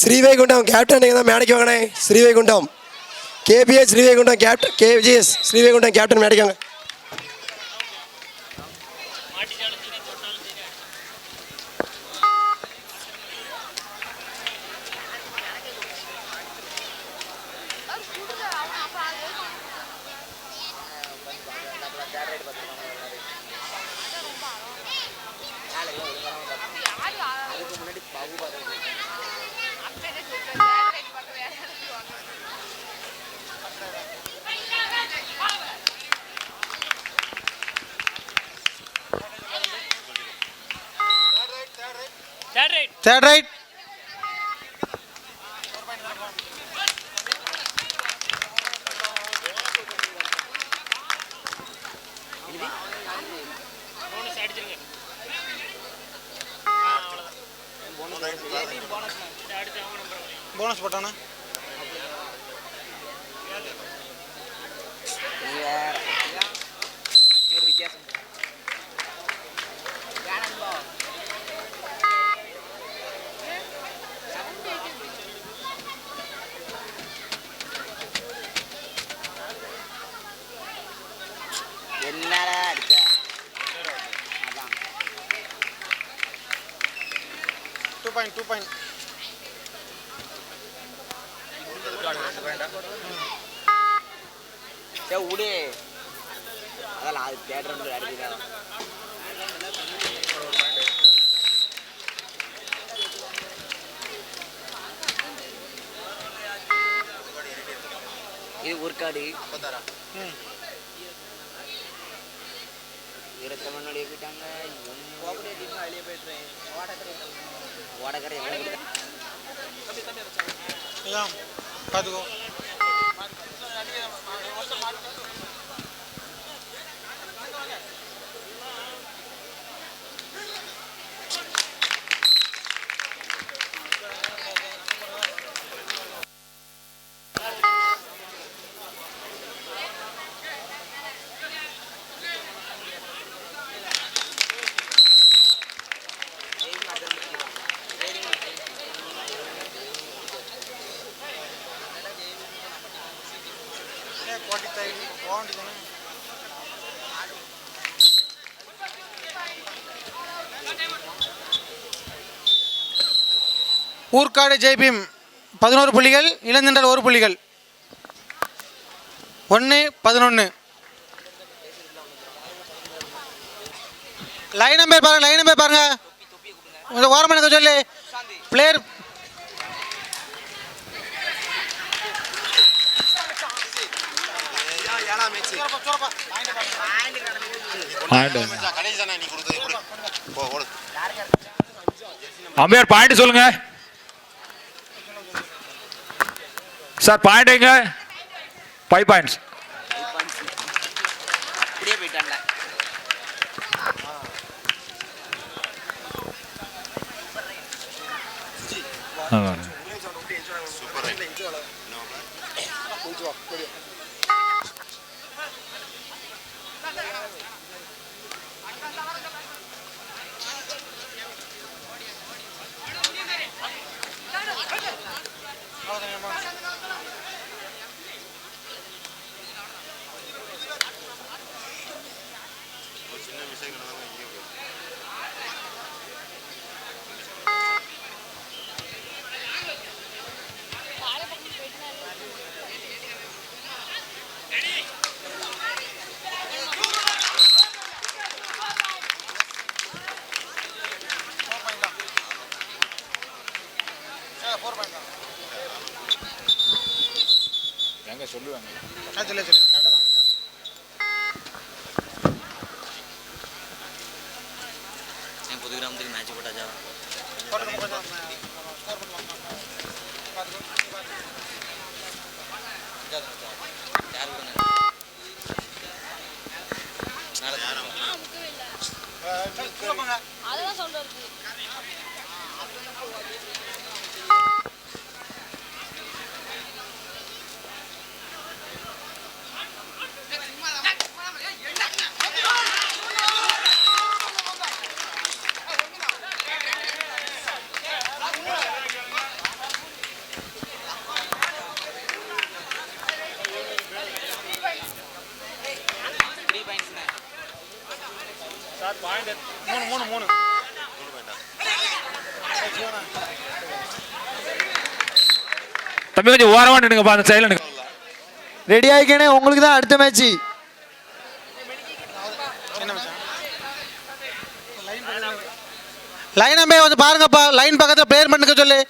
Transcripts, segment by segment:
Srivaikuntam captain நீங்கள் தான் மேடைக்கு வாங்கினேன் Srivaikuntam. KPS Srivaikuntam captain KGS Srivaikuntam captain மேடைக்கு வாங்க. தேர்ட் ரைட் டூ பாயிண்ட் சே விடு அதெல்லாம் அது தேட்டர் அடிக்கிறான் இது ம். இருபத்தி முன்னாடி போயிட்டாங்க வெளியே போயிட்டு ஓடக்கரை பார்த்துக்கோ ஊர்காடு ஜெய்பீம் பதினோரு புள்ளிகள் இளந்தண்டல் ஒரு புள்ளிகள். ஒன்று பதினொன்று லைன் நம்பர் பாருங்க லைன் நம்பர் பாருங்க. இந்த ஓரமாக எனக்கு சொல்லு. பிளேயர் அம்பையார் பாயிண்ட் சொல்லுங்க. சார் பாயிண்ட் எங்க ஃபைவ் பாயிண்ட்ஸ் எங்க சொல்லுவாங்க ஆ, சொல்லு சொல்லு. கரெக்டாக தான். என் புது கிராமத்துக்கு மேட்ச் போட்டாச்சா? தம்பி கொஞ்சம் ஓரமா நின்னுங்கப்பா அந்த சைடில் நிற்க ரெடி ஆகிக்கணே உங்களுக்கு தான் அடுத்த மேட்ச்சு என்ன மச்சான் லைன் நம்பர் கொஞ்சம் பாருங்கப்பா லைன் பக்கத்தில் பிளேயர் பண்ணுங்க சொல்லு.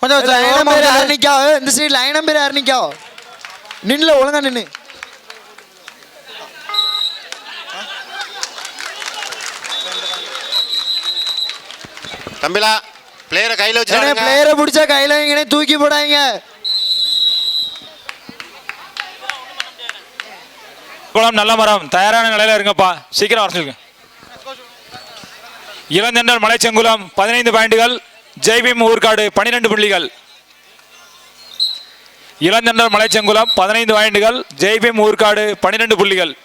கொஞ்சம் லைன் ஓரமா நம்பர் வந்து- ஆரணிக்கா இந்த சைடு லைன் நம்பர் ஆரணிக்கா நின்னுல ஒழுங்கா நின்னு தம்பிலா பிளேயரை கையில் வச்சு பிளேயரை பிடிச்சா கையில தூக்கி போடாதீங்க. குளம் நல்ல மரம். தயாரான நிலையில இருங்கப்பா. சீக்கிரம் வர சொல்லுங்க. இளந்தென்றல் மலைச்செங்குளம் பதினைந்து பாயிண்டுகள். ஜெய்பீம் ஊர்காடு பன்னிரெண்டு புள்ளிகள். இளந்தென்றல் மலைச்செங்குளம் பதினைந்து பாயிண்டுகள். ஜெய்பீம் ஊர்காடு பன்னிரெண்டு புள்ளிகள்.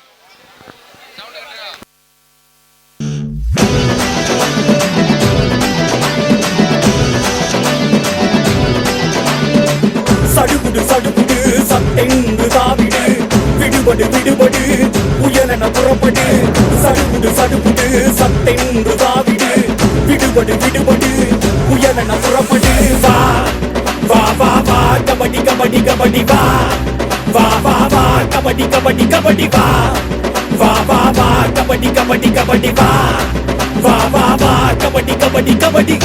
சடுகுடு சடுகுடு சட்டென்று விடுபடு விடுபடு. உயரன புறப்படு. சடுகுடு சடுகுடு. சட்டென்று தாவிடு விடுபடு விடுபடு. உயரன புறப்படு. வா வா வா வா. கபடி கபடி கபடி வா. வா வா வா. கபடி கபடி கபடி வா. வா வா வா. கபடி கபடி கபடி வா. வா வா வா. கபடி கபடி கபடி.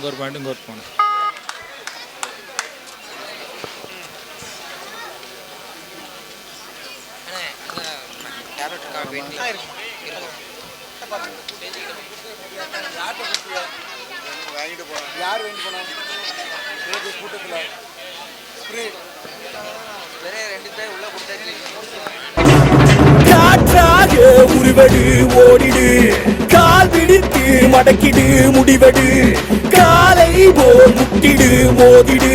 அங்க ஒரு பாயிண்ட் இங்க ஒரு பாயிண்ட் டேப்லெட் இருக்கா. வெயிட்டிங் வேற ரெண்டு பேர் உள்ள கொடுத்தாச்சு. காற்றாக உருவடு ஓடிடு. கால் பிடித்து மடக்கிடு முடிவடு. போல் முட்டிடு மோதிடு.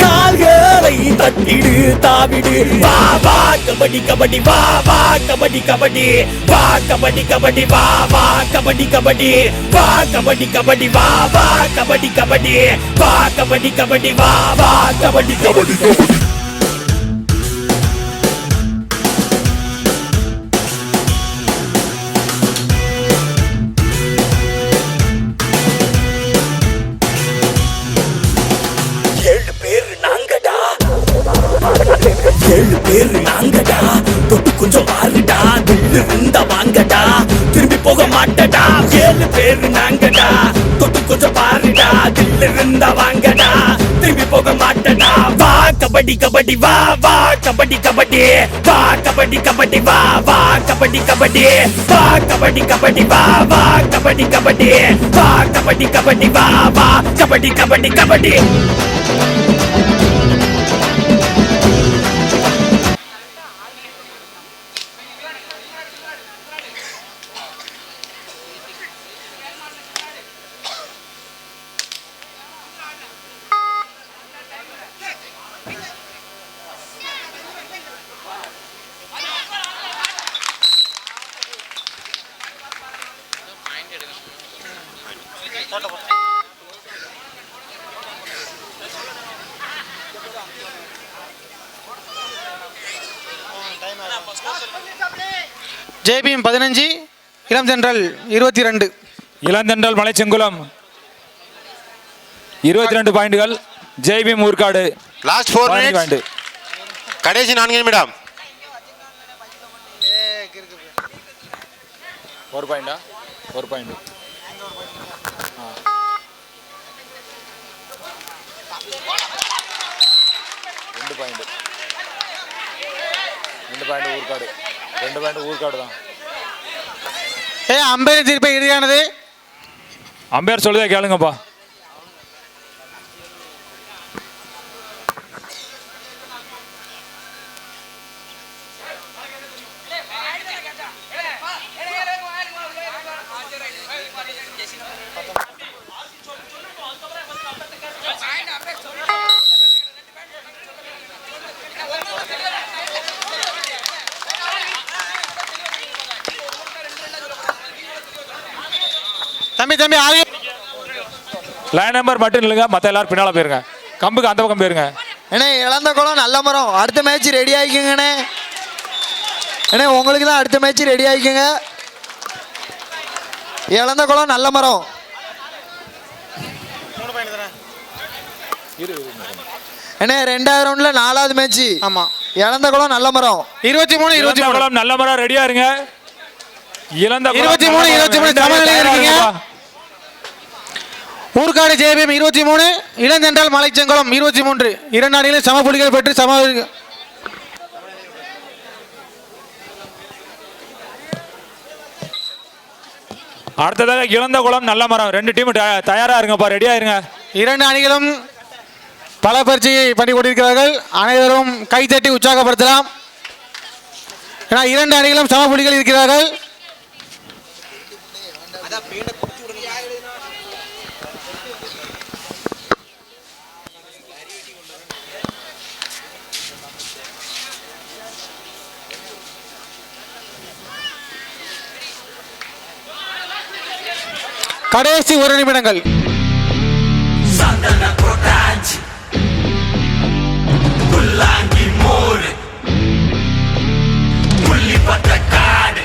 கால்களை தட்டிடு தாவிடு. வா வா கபடி கபடி வா வா கபடி கபடி. வா கபடி கபடி வா வா கபடி கபடி. வா கபடி கபடி வா வா கபடி கபடி. வா கபடி கபடி வா வா கபடி. கபடி கபடி. நாலு பேரு நாங்கடா. தொட்டு கொஞ்சம் பாருடா தில்லு இருந்தா வாங்கடா. திரும்பி போக மாட்டடா. வா கபடி கபடி வா வா கபடி கபடி. வா கபடி கபடி வா வா கபடி கபடி. வா கபடி கபடி வா வா கபடி கபடி. வா கபடி கபடி வா வா கபடி கபடி கபடி. ஜேபிஎம் பதினஞ்சு இளம் தென்றல் இருபத்தி ரெண்டு இளம் இளந்தென்றல் மலைச்செங்குளம். இருபத்தி ரெண்டு பாயிண்டுகள் Jaibhim Urkadu. Last four point. கடைசி நான்கு நிமிடம். ஒரு பாயிண்டா? ஒரு பாயிண்ட். பாயிண்ட். ரெண்டு பாயிண்ட் ஊர்காடு. ரெண்டு பாயிண்ட் ஊர்காடு தான். ஏ அம்பேர் தீர்ப்பை இறுதியானது. அம்பையர் சொல்லுதே கேளுங்கப்பா. தம்பி தம்பி ஆகிய லைன் நம்பர் மட்டும் இல்லைங்க மற்ற எல்லாரும் பின்னால் போயிருங்க. கம்புக்கு அந்த பக்கம் போயிருங்க. அண்ணே இழந்த குளம் நல்ல மரம். அடுத்த மேட்ச் ரெடி ஆகிக்கோங்கண்ணே அண்ணே. உங்களுக்கு தான் அடுத்த மேட்ச் ரெடி ஆகிக்கோங்க இழந்த குளம் நல்ல மரம். அண்ணே ரெண்டாவது ரவுண்டில் நாலாவது மேட்ச் ஆமாம் இழந்த குளம் நல்ல மரம். இருபத்தி மூணு இருபத்தி மூணு. நல்ல மரம் ரெடியா இருங்க. இளந்த இருபத்தி மூணு, இருபத்தி மூணு சமநிலையில் இருக்கீங்க. ஊர்காடு ஜேபிஎம் இருபத்தி மூணு இளந்தென்றல் மலைச்செங்குளம் இருபத்தி மூன்று. இரண்டு அணிகளும் சம புள்ளிகள் பெற்று சம அடுத்ததாக இளந்த குளம் நல்ல மரம். ரெண்டு டீம் தயாரா இருங்கப்பா ரெடியா இருங்க. இரண்டு அணிகளும் பல பயிற்சியை பண்ணி கொண்டிருக்கிறார்கள். அனைவரும் கைத்தட்டி உற்சாகப்படுத்தலாம். ஏன்னா இரண்டு அணிகளும் சம புள்ளிகள் இருக்கிறார்கள். கடைசி ஒரு நிமிடங்கள். புல்லாங்கி மூணு புள்ளி பட்ட காடு.